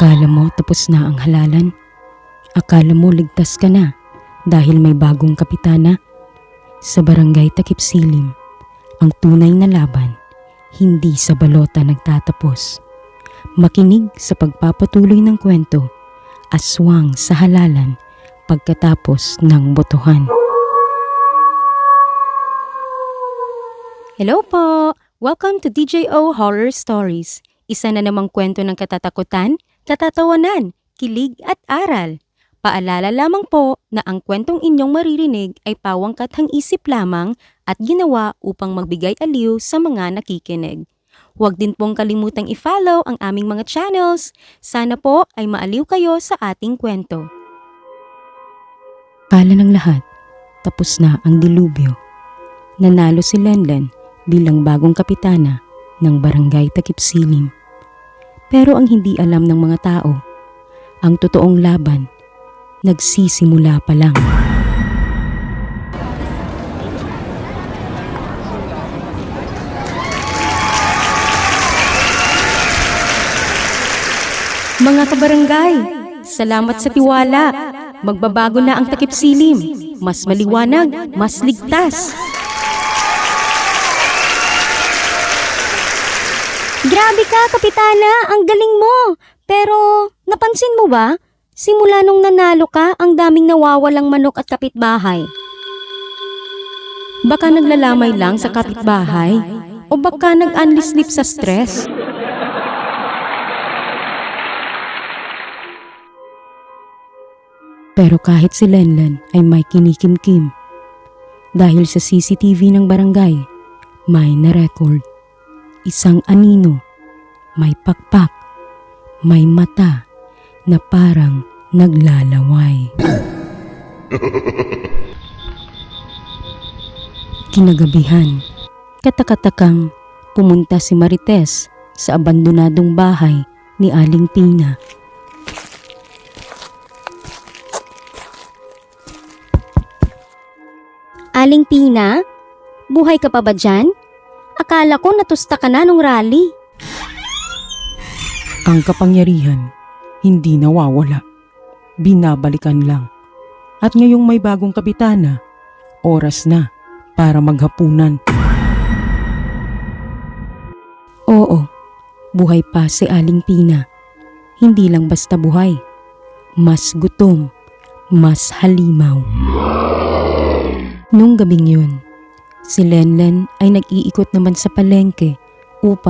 Akala mo tapos na ang halalan? Akala mo ligtas ka na dahil may bagong kapitana? Sa barangay Takip Silim, ang tunay na laban hindi sa balota nagtatapos. Makinig sa pagpapatuloy ng kwento, aswang sa halalan pagkatapos ng botohan. Hello po! Welcome to DJO Horror Stories. Isa na namang kwento ng katatakutan, katatawanan, kilig at aral. Paalala lamang po na ang kwentong inyong maririnig ay pawang kathang isip lamang at ginawa upang magbigay aliw sa mga nakikinig. Huwag din pong kalimutang i-follow ang aming mga channels. Sana po ay maaliw kayo sa ating kwento. Kala ng lahat, tapos na ang dilubyo. Nanalo si Lenlen bilang bagong kapitana ng barangay Takip Silim. Pero ang hindi alam ng mga tao, ang totoong laban, nagsisimula pa lang. Mga kabarangay, salamat sa tiwala. Magbabago na ang takip silim. Mas maliwanag, mas ligtas. Grabe ka, Kapitana! Ang galing mo! Pero, napansin mo ba? Simula nung nanalo ka, ang daming nawawalang manok at kapitbahay. Baka naglalamay lang sa kapitbahay o baka nag-unlislip sa stress. Pero kahit si Lenlen ay may kinikimkim. Dahil sa CCTV ng barangay, may na-record. Isang anino, may pakpak, may mata na parang naglalaway. Kinagabihan, katakatakang pumunta si Marites sa abandonadong bahay ni Aling Pina. Aling Pina? Buhay ka pa ba dyan? Akala ko natusta ka na nung rally. Ang kapangyarihan, hindi nawawala. Binabalikan lang. At ngayong may bagong kapitana, oras na para maghapunan. Oo, buhay pa si Aling Pina. Hindi lang basta buhay. Mas gutom, mas halimaw. Nung gabing yun, si Lenlen ay nag-iikot naman sa palengke upang